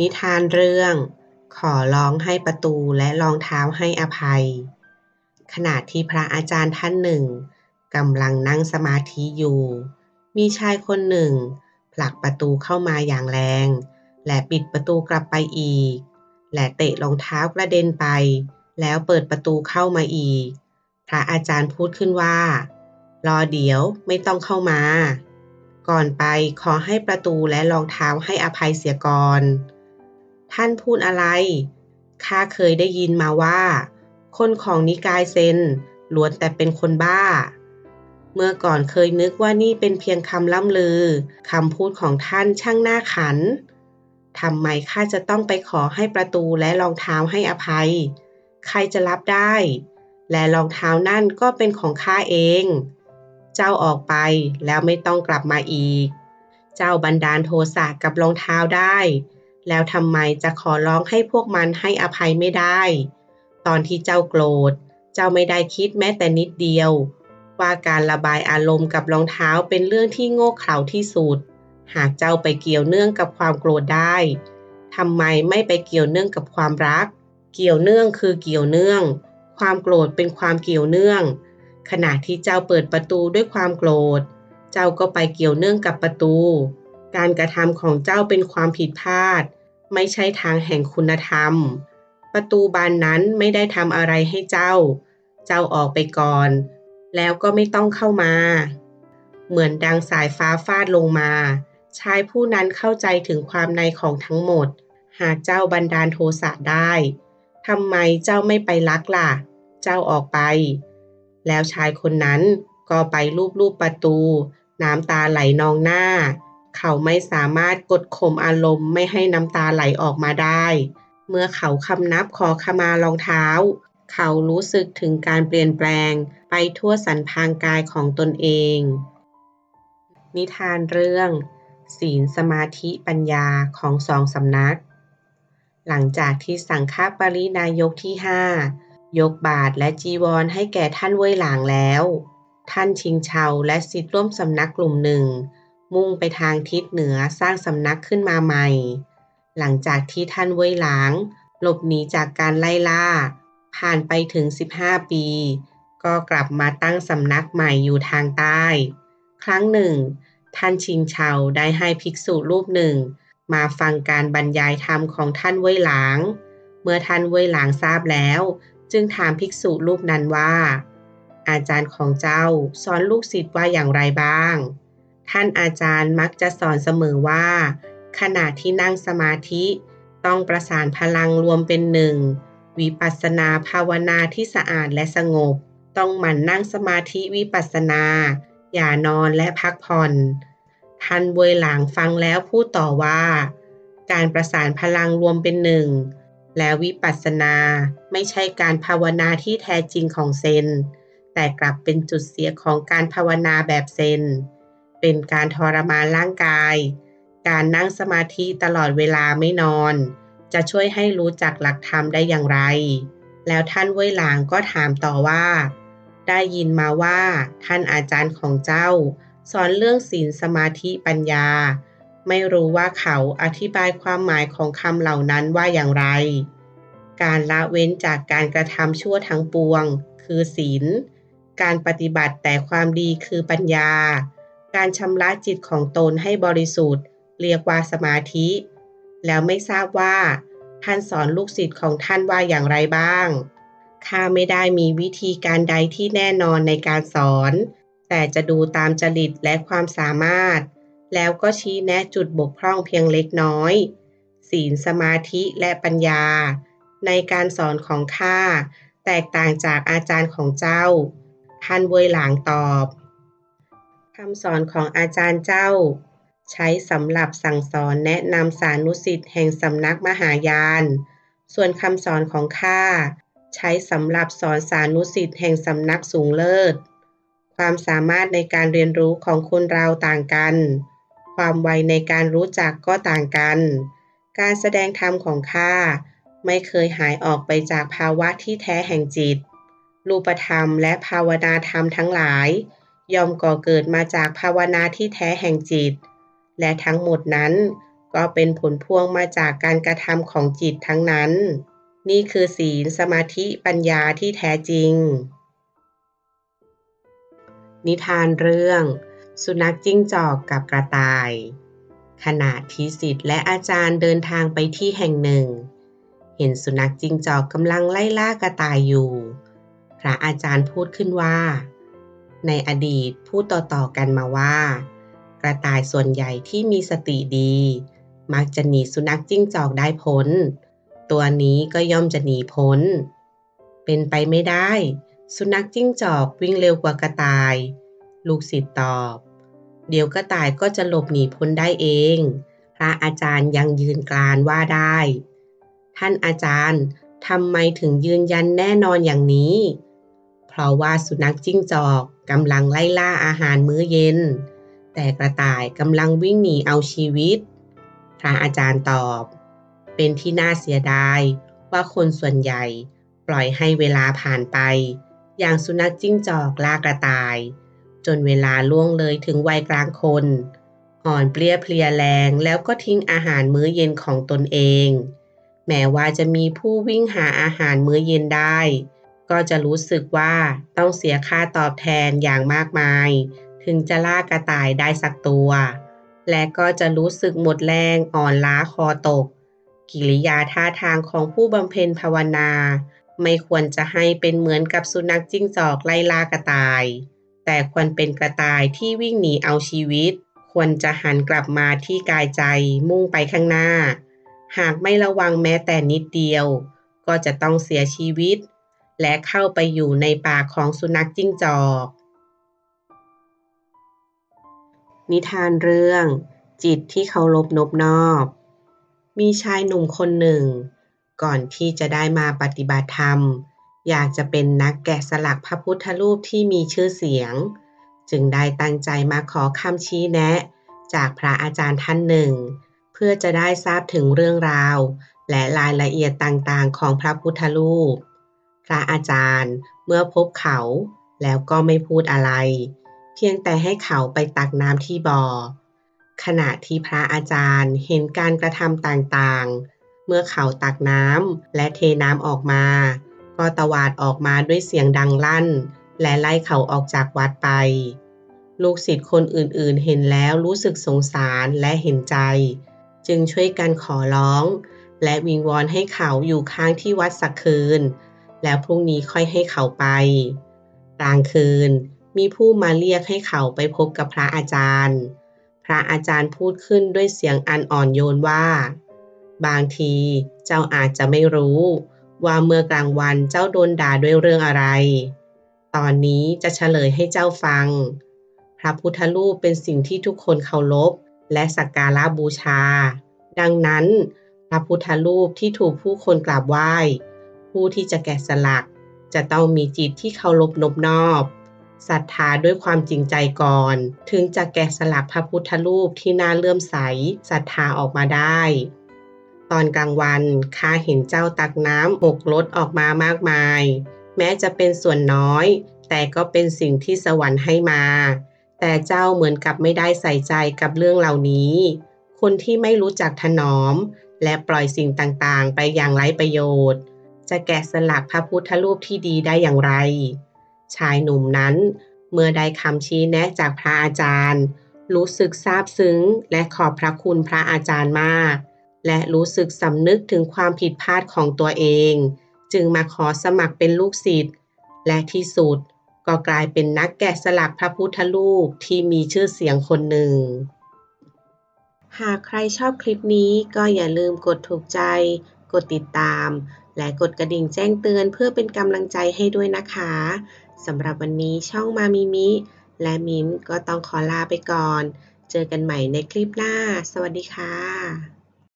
นิทานเรื่อง ขอร้องให้ประตูและรองเท้าให้อภัย ขณะที่พระอาจารย์ท่านหนึ่งกำลังนั่งสมาธิอยู่ มีชายคนหนึ่ง ผลักประตูเข้ามาอย่างแรง และปิดประตูกลับไปอีก และเตะรองเท้ากระเด็นไป แล้วเปิดประตูเข้ามาอีก พระอาจารย์พูดขึ้นว่า รอเดี๋ยวไม่ต้องเข้ามาก่อนไปขอให้ประตูและรองเท้าให้อภัยเสียก่อน ท่านพูดอะไร ข้าเคยได้ยินมาว่า คนของนิกายเซนล้วนแต่เป็นคนบ้า เมื่อก่อนเคยนึกว่านี่เป็นเพียงคำล่ำลือคำพูดของท่านช่างน่าขันทำไมข้าจะต้องไปขอให้ประตูและรองเท้าให้อภัย ใครจะรับได้ และรองเท้านั่นก็เป็นของข้าเอง เจ้าออกไปแล้วไม่ต้องกลับมาอีก เจ้าบันดาลโทสะกับรองเท้าได้ แล้วทำไมจะขอร้องให้พวกมันให้อภัยไม่ได้ ตอนที่เจ้าโกรธ เจ้าไม่ได้คิดแม้แต่นิดเดียว ว่าการระบายอารมณ์กับรองเท้าเป็นเรื่องที่โง่เขลาที่สุด หากเจ้าไปเกี่ยวเนื่องกับความโกรธได้ทำไมไม่ไปเกี่ยวเนื่องกับความรัก เกี่ยวเนื่องคือเกี่ยวเนื่อง ความโกรธเป็นความเกี่ยวเนื่อง ขณะที่เจ้าเปิดประตูด้วยความโกรธ เจ้าก็ไปเกี่ยวเนื่องกับประตู การกระทำของเจ้าเป็นความผิดพลาด ไม่ใช่ทางแห่งคุณธรรม ประตูบานนั้นไม่ได้ทำอะไรให้เจ้า เจ้าออกไปก่อน แล้วก็ไม่ต้องเข้ามา เหมือนดังสายฟ้าฟาดลงมา ชายผู้นั้นเข้าใจถึงความในของทั้งหมด หากเจ้าบันดาลโทสะได้ทำไมเจ้าไม่ไปลักล่ะ เจ้าออกไป แล้วชายคนนั้นก็ไปลูบๆประตู น้ำตาไหลนองหน้า เขาไม่สามารถกดข่มอารมณ์ไม่ให้น้ำตาไหลออกมาได้ เมื่อเขาคำนับขอขมารองเท้า เขารู้สึกถึงการเปลี่ยนแปลงไปทั่วสันพางกายของตนเอง นิทานเรื่อง ศีลสมาธิปัญญาของสองสำนัก หลังจากที่สังฆปรินายกที่ห้ายกบาทและจีวรให้แก่ท่านเว่ยหลางแล้ว ท่านชิงเชาและสิทธิร่วมสำนักกลุ่มหนึ่ง มุ่งไปทางทิศเหนือสร้างสำนักขึ้นมาใหม่ หลังจากที่ท่านเว่ยหลาง หลบหนีจากการไล่ล่า ผ่านไปถึง 15 ปี ก็กลับมาตั้งสำนักใหม่อยู่ทางใต้ ครั้งหนึ่ง ท่านชิงเชาได้ให้ภิกษุรูปหนึ่ง มาฟังการบรรยายธรรมของท่านเว่ยหลาง เมื่อท่านเว่ยหลางทราบแล้ว จึงถามภิกษุรูปนั้นว่า อาจารย์ของเจ้าสอนลูกศิษย์ว่าอย่างไรบ้าง ท่านอาจารย์มักจะสอนเสมอว่า ขณะที่นั่งสมาธิ ต้องประสานพลังรวมเป็นหนึ่ง วิปัสสนาภาวนาที่สะอาดและสงบ ต้องหมั่นนั่งสมาธิวิปัสสนา อย่านอนและพักผ่อน ท่านเวยหลางฟังแล้วพูดต่อว่า การประสานพลังรวมเป็นหนึ่ง และวิปัสสนาไม่ใช่การภาวนาที่แท้จริงของเซน แต่กลับเป็นจุดเสียของการภาวนาแบบเซน เป็นการทรมานร่างกาย การนั่งสมาธิตลอดเวลาไม่นอน จะช่วยให้รู้จักหลักธรรมได้อย่างไร แล้วท่านเว่ยหลางก็ถามต่อว่า ได้ยินมาว่า ท่านอาจารย์ของเจ้า สอนเรื่องศีลสมาธิปัญญา ไม่รู้ว่าเขาอธิบายความหมายของคำเหล่านั้นว่าอย่างไร การละเว้นจากการกระทำชั่วทั้งปวง คือศีลการปฏิบัติแต่ความดีคือปัญญา การชำระจิตของตนให้บริสุทธิ์ เรียกว่าสมาธิ แล้วไม่ทราบว่า ท่านสอนลูกศิษย์ของท่านว่าอย่างไรบ้าง ข้าไม่ได้มีวิธีการใดที่แน่นอนในการสอน แต่จะดูตามจริตและความสามารถ แล้วก็ชี้แนะจุดบกพร่องเพียงเล็กน้อย ศีลสมาธิและปัญญา ในการสอนของข้าแตกต่างจากอาจารย์ของเจ้า ท่านเวยหลางตอบ คำสอนของอาจารย์เจ้า ใช้สำหรับสั่งสอนแนะนำสานุสิทธิ์แห่งสำนักมหายาน ส่วนคำสอนของข้าใช้สำหรับสอนสานุสิทธิ์แห่งสำนักสูงเลิศ ความสามารถในการเรียนรู้ของคนเราต่างกัน ความไวในการรู้จักก็ต่างกัน การแสดงธรรมของข้าไม่เคยหายออกไปจากภาวะที่แท้แห่งจิต รูปธรรมและภาวนาธรรมทั้งหลาย ย่อมก่อเกิดมาจากภาวนาที่แท้แห่งจิต และทั้งหมดนั้นก็เป็นผลพวงมาจากการกระทำของจิตทั้งนั้น นี่คือศีลสมาธิปัญญาที่แท้จริง นิทานเรื่อง สุนัขจิ้งจอกกับกระต่าย ขณะที่สิทธิ์และอาจารย์เดินทางไปที่แห่งหนึ่ง เห็นสุนัขจิ้งจอกกำลังไล่ล่ากระต่ายอยู่ พระอาจารย์พูดขึ้นว่า ในอดีตพูดต่อๆกันมาว่า กระต่ายส่วนใหญ่ที่มีสติดี มักจะหนีสุนัขจิ้งจอกได้พ้น ตัวนี้ก็ย่อมจะหนีพ้น เป็นไปไม่ได้ สุนัขจิ้งจอกวิ่งเร็วกว่ากระต่าย ลูกศิษย์ตอบ เดี๋ยวกระต่ายก็จะหลบหนีพ้นได้เอง พระอาจารย์ยังยืนกรานว่าได้ ท่านอาจารย์ทำไมถึงยืนยันแน่นอนอย่างนี้ เพราะว่าสุนัขจิ้งจอก กำลังไล่ล่าอาหารมื้อเย็น แต่กระต่ายกำลังวิ่งหนีเอาชีวิต พระอาจารย์ตอบ เป็นที่น่าเสียดายว่าคนส่วนใหญ่ปล่อยให้เวลาผ่านไป อย่างสุนัขจิ้งจอกล่ากระต่าย จนเวลาล่วงเลยถึงวัยกลางคน อ่อนเปลี้ยเพลียแรงแล้วก็ทิ้งอาหารมื้อเย็นของตนเอง แม้ว่าจะมีผู้วิ่งหาอาหารมื้อเย็นได้ ก็จะรู้สึกว่าต้องเสียค่าตอบแทนอย่างมากมาย ถึงจะล่ากระต่ายได้สักตัว และก็จะรู้สึกหมดแรงอ่อนล้าคอตก กิริยาท่าทางของผู้บำเพ็ญภาวนา ไม่ควรจะให้เป็นเหมือนกับสุนัขจิ้งจอกไล่ล่ากระต่าย แต่ควรเป็นกระต่ายที่วิ่งหนีเอาชีวิต ควรจะหันกลับมาที่กายใจมุ่งไปข้างหน้า หากไม่ระวังแม้แต่นิดเดียว ก็จะต้องเสียชีวิต และเข้าไปอยู่ในปากของสุนัขจิ้งจอก นิทานเรื่อง จิตที่เคารพนบนอบ มีชายหนุ่มคนหนึ่ง ก่อนที่จะได้มาปฏิบัติธรรม อยากจะเป็นนักแกะสลักพระพุทธรูปที่มีชื่อเสียง จึงได้ตั้งใจมาขอคำชี้แนะ จากพระอาจารย์ท่านหนึ่ง เพื่อจะได้ทราบถึงเรื่องราว และรายละเอียดต่างๆ ของพระพุทธรูป พระอาจารย์เมื่อพบเขาแล้วก็ไม่พูดอะไร เพียงแต่ให้เขาไปตักน้ำที่บ่อ ขณะที่พระอาจารย์เห็นการกระทำต่างๆ เมื่อเขาตักน้ำและเทน้ำออกมา ก็ตวาดออกมาด้วยเสียงดังลั่น และไล่เขาออกจากวัดไป ลูกศิษย์คนอื่นๆ เห็นแล้วรู้สึกสงสารและเห็นใจ จึงช่วยกันขอร้อง และวิงวอนให้เขาอยู่ค้างที่วัดสักคืน แล้วพรุ่งนี้ค่อยให้เขาไป กลางคืนมีผู้มาเรียกให้เขาไปพบกับพระอาจารย์ พระอาจารย์พูดขึ้นด้วยเสียงอันอ่อนโยนว่า บางทีเจ้าอาจจะไม่รู้ ว่าเมื่อกลางวันเจ้าโดนด่าด้วยเรื่องอะไร ตอนนี้จะเฉลยให้เจ้าฟัง พระพุทธรูปเป็นสิ่งที่ทุกคนเคารพและสักการะบูชา ดังนั้น พระพุทธรูปที่ถูกผู้คนกราบไหว้ ผู้ที่จะแกะสลัก จะต้องมีจิตที่เคารพนบนอบศรัทธาด้วยความจริงใจก่อน ถึงจะแกะสลักพระพุทธรูปที่น่าเลื่อมใสศรัทธาออกมาได้ ตอนกลางวันข้าเห็นเจ้าตักน้ำหกรถออกมามากมาย แม้จะเป็นส่วนน้อย แต่ก็เป็นสิ่งที่สวรรค์ให้มา แต่เจ้าเหมือนกับไม่ได้ใส่ใจกับเรื่องเหล่านี้ คนที่ไม่รู้จักถนอม และปล่อยสิ่งต่างๆ ไปอย่างไร้ประโยชน์ จะแกะสลักพระพุทธรูปที่ดีได้อย่างไร ชายหนุ่มนั้นเมื่อได้คำชี้แนะจากพระอาจารย์ รู้สึกซาบซึ้งและขอบพระคุณพระอาจารย์มาก และรู้สึกสำนึกถึงความผิดพลาดของตัวเอง จึงมาขอสมัครเป็นลูกศิษย์และที่สุดก็กลายเป็นนักแกะสลักพระพุทธรูปที่มีชื่อเสียงคนหนึ่ง หากใครชอบคลิปนี้ก็อย่าลืมกดถูกใจ ดติดตาม และกดกระดิ่งแจ้งเตือนเพื่อเป็นกำลังใจให้ด้วยนะคะสำหรับวันนี้ช่องมามิมิ และมิมก็ต้องขอลาไปก่อน เจอกันใหม่ในคลิปหน้า สวัสดีค่ะ